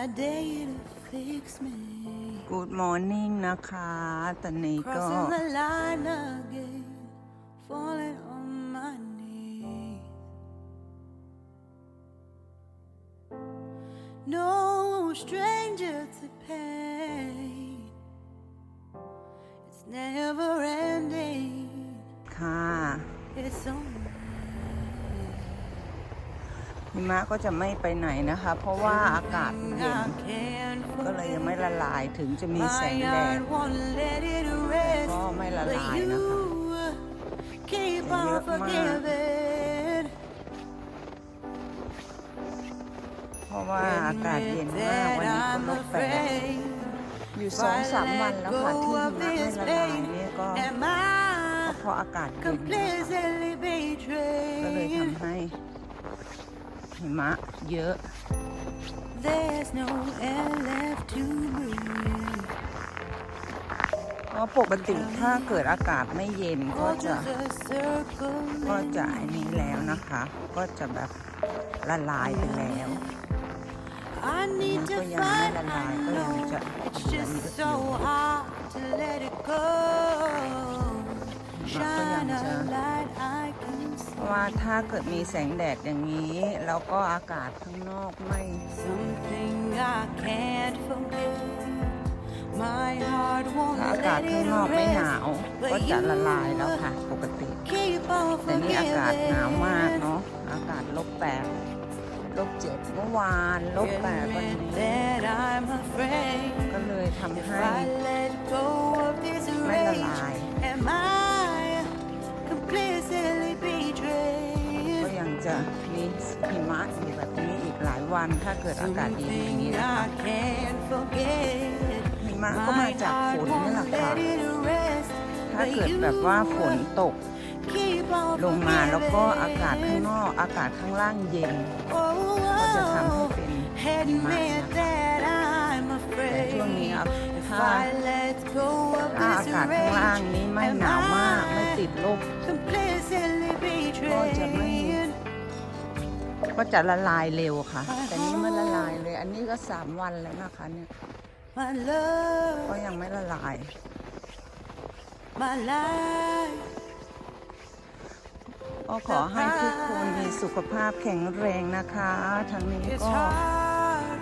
I dare you to fix me. Good morning นะคะ ตอนนี้ก็ Crossing the line again, falling on my knees. No stranger to pain. It's never หิมะก็จะไม่ไปไหนนะคะ เพราะว่าอากาศเย็น I can't ก็เลยยังไม่ละลายถึงจะมี My แสงแดด heart won't let it rest. ก็ไม่ละ But ลายนะคะ you keep จะเย on อะมาก forgiving. เพราะว่าอากาศเย็นมากวันนี้ก็ I'm ลบแปด afraid อยู่สองสามวันแล้วค่ะที่หิมะไม่ละลายเนี่ยก็ Am ก็ I เพราะอากาศเย็นนะคะ completely ก็เลย betrayed? ทำให้ หิมะเยอะ There's no air left to breathe. เพราะปกติถ้าเกิดอากาศไม่เย็นก็ Go จะ to the circle ก็จะไอันนี้แล้วนะคะ ก็จะแบบละลายไปแล้ว I need ก็ to ยังไม่ find ละลาย I ก็ยัง know จะ it's เหลือ just เยอะอ so ยู่ hard to let it go. ก็ยัง Shine จะ ราะว่าถ้าเกิดมีแสงแดดอย่างนี้ แล้วก็อากาศข้างนอกไม่ Something I can't forget. My heart won't ถ้าอากาศ let ข้าง it นอกไม่หนาว rest. ก็ But จะ you ละลายแล้วค่ะ ปกติ keep on แต่นี่อากาศหนาวมาก forgiving. เนาะอากาศลบแปดลบเจ็ดเมื่อวานลบแปดวัน Admit นี้ วันถ้าเกิดอากาศเย็นอย่าง Something นี้นะคะ I can't forget. หิมะก็มา My จากฝ heart นนี่แหละ won't ค่ะ let it rest. ถ้า But เกิด you แบบว่าฝนตก keep on ลงมาแล้วก็อากาศข้าง forgiving. นอกอากาศข้างล่างเย็น Oh, ก็จะทำให้เป็นหิมะ admit นะคะ that I'm แต่ช่วง afraid. นี้อะ If ถ้า I let go of ถ้า this อากาศข้างล่าง rage, นี้ไม่ am หนาวมากไม่ I ติดลบ completely ก็จะไม่ betrayed? ก็จะละลายเร็วค่ะ แต่นี่ไม่ละลายเลย อันนี้ก็สามวันแล้วนะคะเนี่ย My love, ก็ยังไม่ละลาย my life. ก็ขอให้ทุกคนมีสุขภาพแข็งแรงนะคะ ทางนี้ It's ก็ hard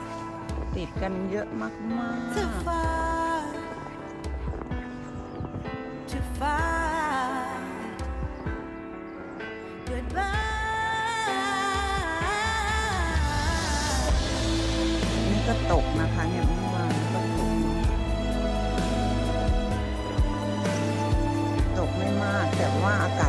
ติดกันเยอะมาก to ก็ตกนะคะเนี่ยเมื่อวานก็ตก ตกไม่มากแต่ว่าอากาศ